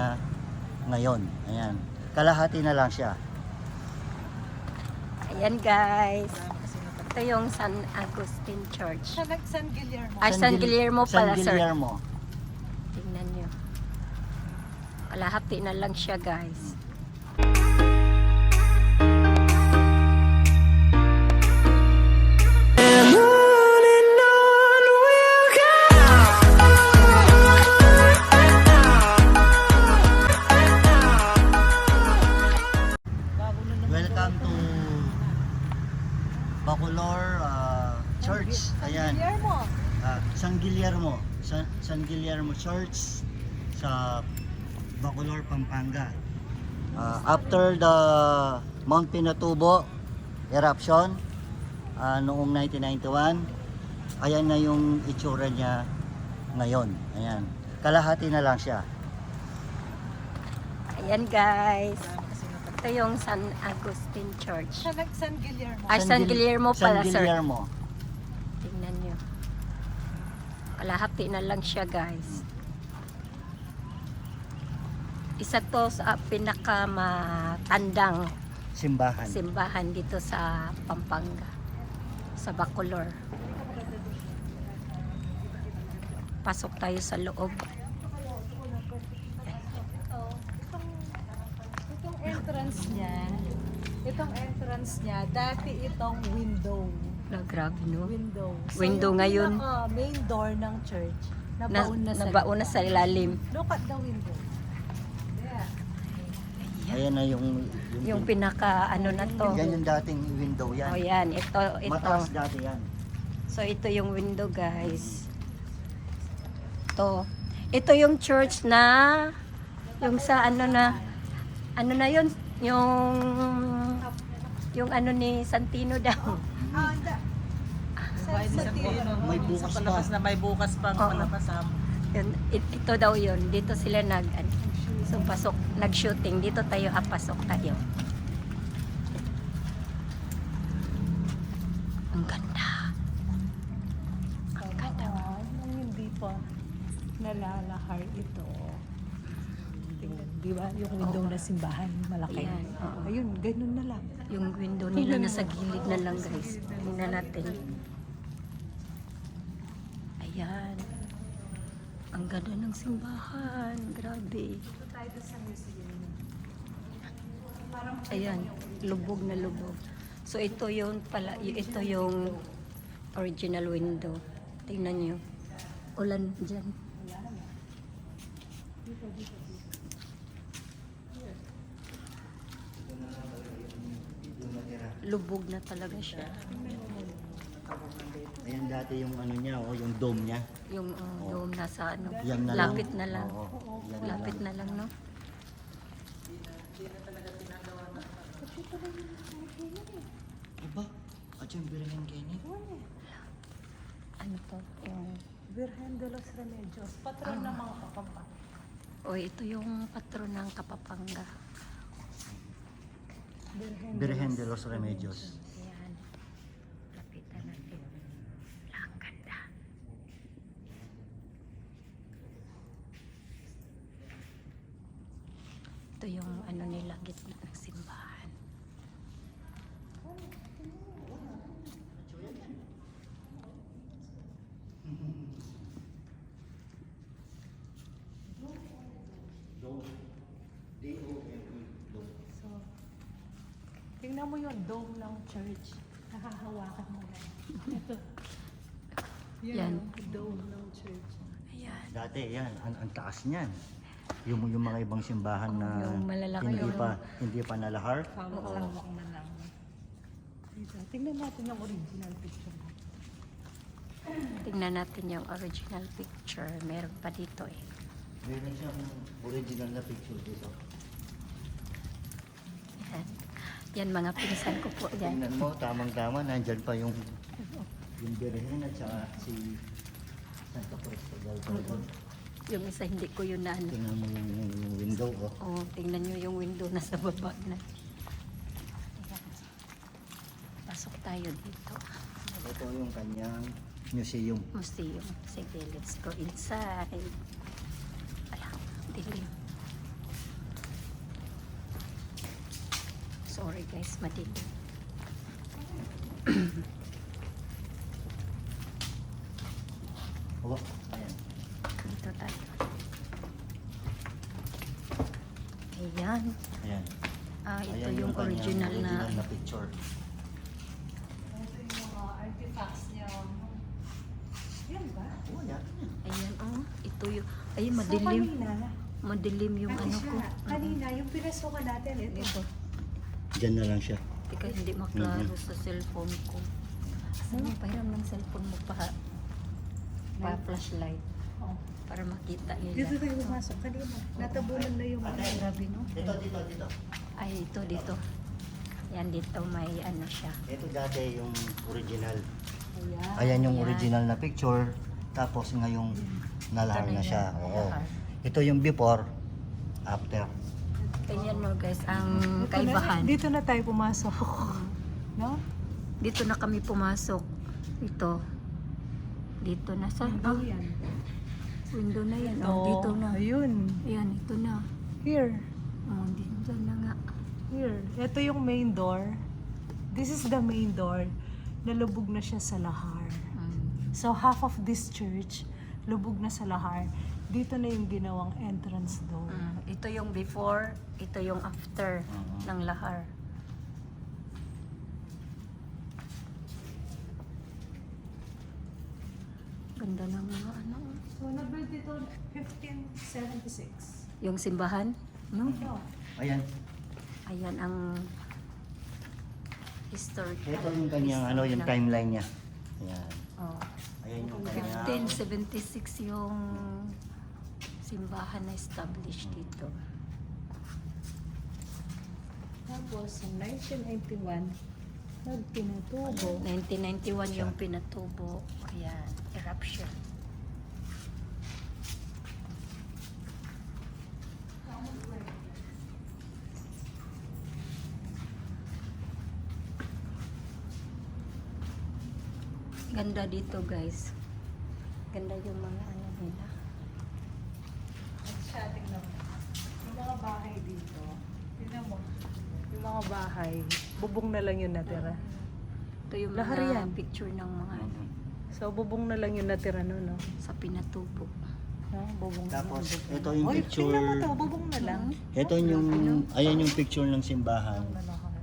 niya ngayon. Ayan. Kalahati na lang siya. Ayan guys. Ito yung San Agustin Church. Siya nag San Guillermo. Ay, San Gil- Guillermo pala, San sir. Guillermo. Tingnan nyo. Kalahati na lang siya guys. Bago Church sa Bacolor, Pampanga. Ah, after the Mount Pinatubo eruption ah, noong 1991, ayan na yung itsura niya ngayon. Ayan. Kalahati na lang siya. Ayan guys. Ito yung San Agustin Church. Siya nag San Guillermo. Ay, San Gil- Guillermo pala, San sir. Guillermo. Tingnan nyo. Kalahati na lang siya guys. Isa to sa pinakamatandang Simbahan. simbahan dito sa Pampanga. Sa Bacolor. Pasok tayo sa loob. Itong entrance niya, itong entrance niya, dati itong window. Na, grabe no. Window. Window yung ngayon. pinaka main door ng church, Na, nabaon na, sa nabaon na sa ilalim. Look at the window. Ayan na yung Yung pinaka ano na to. Yan yung dating window yan. O yan, ito, ito. Mataas dati yan. So ito yung window guys. Ito. Ito yung church na yung sa ano na ano na yun yung yung ano ni Santino daw. Ah. May bukas pa. palabas na may bukas pang Oo. palabas ah. Yun, ito daw yun. Dito sila nag ano, so pasok nag-shooting. Dito tayo apasok tayo. Ang ganda. Ang ganda. Nung hindi pa nalalahar ito. Tingnan, Di ba? Yung window na simbahan, malaki. Ayan, oo. Ayun, ganun na lang. Yung window nila nasa gilid na lang guys. Tingnan natin. Ayan. Ang ganda ng simbahan. Grabe. Ayan. Lubog na lubog. So ito yung pala, ito yung original window. Tingnan nyo. Ulan dyan. Lubog na talaga siya. Dati yung ano niya, oh, yung dome niya. Yung uh, dome nasa ano, Yan na lapit lang. na lang. Oo, yan na lapit lang. na lang, no? Aba, at yung Birhen Kenny. Ano to? Yung, Virgen de los Remedios, patron ng mga kapampa. o ito yung patron ng Kapapanga. Virgen Birhen de los Remedios. Ayan. Lapitan natin. Ang ganda. Ito yung ano nila, gitna ng simbahan. So, tingnan mo yung dome ng church. Nakahawakan mo lang. Ito. Yan. yung dome ng church. Ayan. Dati yan, ang, ang taas niyan. Yung, yung mga ibang simbahan na Oh, yung malalaki hindi yung- pa hindi pa nalahar. Hawak-hawak na lang. Dito. Tingnan natin yung original picture. Tingnan natin yung original picture. Meron pa dito eh. Meron siyang original na picture dito. Yan. Yan mga pinsan ko po yan. Tingnan mo, tamang-tama, nandyan pa yung yung Birhen at saka si Santa Cruz Perdon. Yung isa hindi ko yun na ano. Tingnan mo yung, yung, yung window, oh. Oh, tingnan nyo yung window nasa baba na. Ayan. Pasok tayo dito. Ito yung kanyang museum. Museum. Sige, let's go inside. Guys, madilim. Hawa. Ayan. Dito tayo. Ayan. Ayan. Ah, ito Ayan yung, kanyang original, na. original na picture. Ito yung mga artifacts niya. Yan ba? Oh, yan. Ayan, oh. Ito yung, ay So, madilim. kanina, Madilim yung ano ano ko. siya, kanina, yung pinasukan natin, ito. Dito. Diyan na lang siya. Tika hindi maklaro sa cellphone ko. Ano, pahiram ng cellphone mo pa, pa flashlight Oh. para makita Dito nila. tayo pumasok kanina. Natabunan na yung Ate, Grabe no? Dito, dito, dito. Ay, ito dito. Yan dito may ano siya. Ito dati yung original. Ayan. Ayan yung Ayan. original na picture. Tapos ngayong nalahar Ito na siya. Oo. nalahar. Ito yung before, after. Ganyan no guys, ang Dito na- kaibahan. Dito na tayo pumasok. No? Dito na kami pumasok. Ito. Dito na sa Window ah, yan. window na yan. Oh, dito na. Ayun. Ayan, ito na. Here. Oh, dito na nga. Here. Ito yung main door. This is the main door. Nalubog na siya sa lahar. Mm. So half of this church, lubog na sa lahar. Dito na yung ginawang entrance door. Mm. Ito yung before, ito yung after Mhm. ng lahar. Ganda ng mga ano. So na-build ito 1576. Yung simbahan, no? Ito. Ayan. Ayan ang historic. Ito yung kanyang ano, yung timeline niya. Ayan. Oh. Ayan yung kanyang... 1576 yung simbahan na established dito. Tapos, in 1991, nagpinatubo. 1991 yung pinatubo. Ayan, eruption. Ganda dito guys. Ganda yung mga ano nila. At siya, tingnan mo. Yung mga bahay dito, tingnan mo. Yung mga bahay, bubong na lang yung natira. Ito yung mga yan. picture ng mga ano, So, bubong na lang yung natira no, no? sa pinatubo. no? Bubong na Tapos, lang, bubong. ito yung Oy, picture... tingnan mo to, bubong na lang. Ito yung... Ayan yung picture ng simbahan.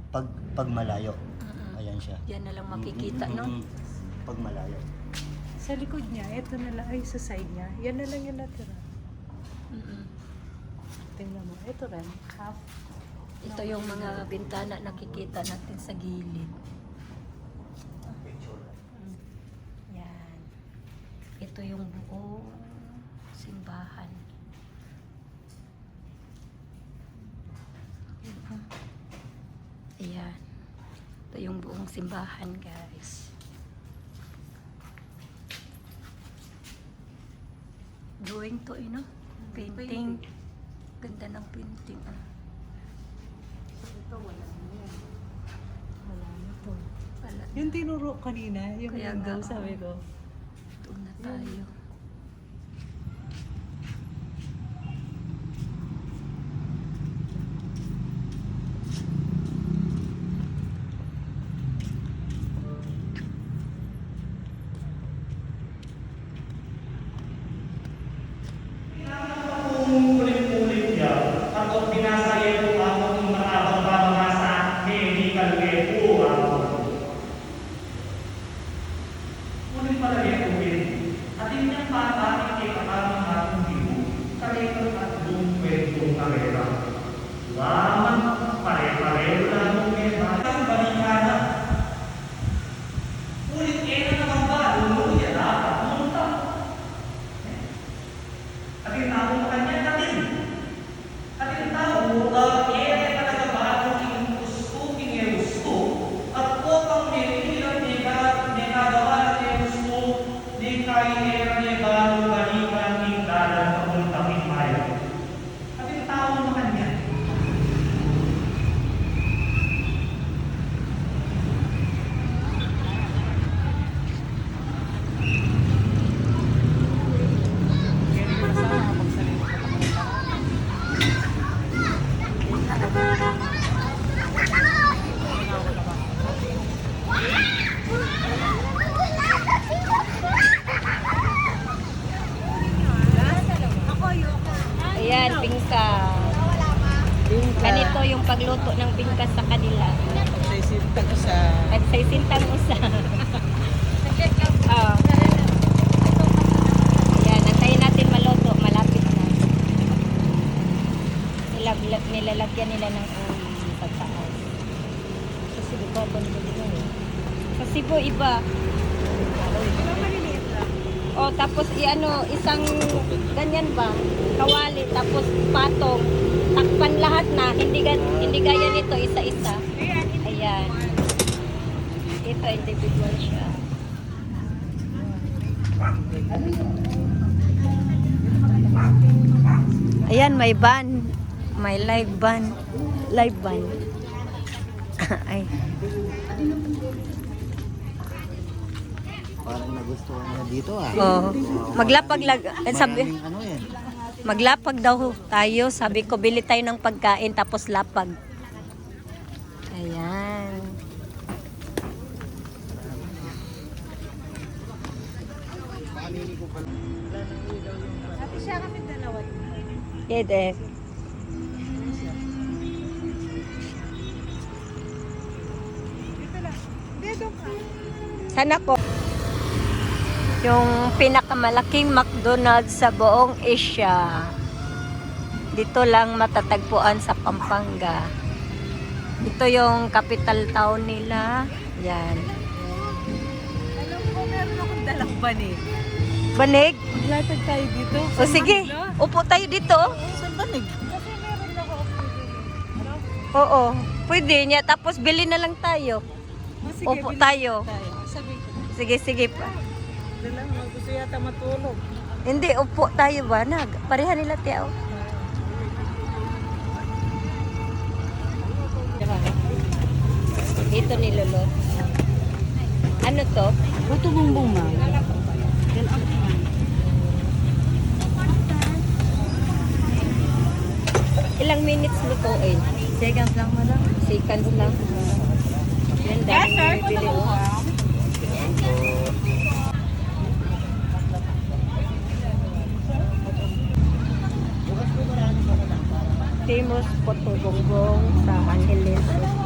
Pag, pag malayo. Mm-mm. Ayan siya. Yan na lang makikita, no? Mm, Pag malayo. Sa likod niya, ito na lang, ay sa side niya, yan na lang yung natira. Mm-mm. Tingnan mo, ito rin, half. Ito yung mga bintana nakikita natin sa gilid. Yan. Ito yung buong simbahan. Ayan. Ito yung buong simbahan, guys. Drawing to, eh, no? Painting. Ganda ng painting. Ah. Wala na yan. Wala na to. Wala. Yung tinuro kanina, yung Kaya window, nga, sabi ko. Doon na tayo. ulit-ulit niya at kung binasaya po ako ng mga bababa sa medical level ako. Ulit pala ito din. At hindi ang bata hindi katamang atong bibo. Karera at buong kwentong karera. Laman, pare-pareho lang yung may bata. Balikana. Ulit kaya naman ba? Luluya dapat. Munta. At yung tao mo kanya natin. At yung tao, uh, ere talaga ba ang gusto, kini gusto, at ko pang metilang ni ka, ni kagawa ni gusto, ni kay ere ni balo balikan ni dalan papuntang imayo. At yung tao mo kanya. Bingkas. Ganito yung pagluto ng bingkas sa kanila. Pagsisintag sa... Nagsaysintang usa. oh. Ayan, antayin natin maluto. Malapit na. Nilag nilalagyan nila ng ulo sa taas. Sa Cebu pa ba nila eh? Sa Cebu iba. O tapos iano isang ganyan ba? Kawali tapos patong. Takpan lahat na. Hindi hindi gaya nito isa-isa. Ayan. Ito individual siya. Ayan, may ban. May live ban. Live ban. Ay. Parang nagustuhan niya dito ah. Oh. Maglapag lag eh, sabi Maraming ano yan. Maglapag daw tayo. Sabi ko, bili tayo ng pagkain tapos lapag. Ayan. Ate siya kami dalawa. Yede. Dito lang. Dito ka. Sana ko. Yung pinakamalaking McDonald's sa buong Asia. Dito lang matatagpuan sa Pampanga. Ito yung capital town nila. Yan. Alam ko, meron akong dalang banig. Banig? Maglatag tayo dito. O sige, upo tayo dito. Saan banig? Kasi meron ako Ano? Oo, pwede niya. Tapos bili na lang tayo. Oh, sige, Opo bilhin tayo. tayo. Sabi ko, Sige, sige pa. Dala mo. Gusto yata matulog. Hindi, upo tayo ba? Nag, pareha nila tiyaw. Dito ni Lolo. Ano to? Puto bumbong ma. Ilang minutes lutuin? Seconds lang madam. Seconds lang. Yan, daming bibili. oh. Famous Puto Bongbong sa Angeles.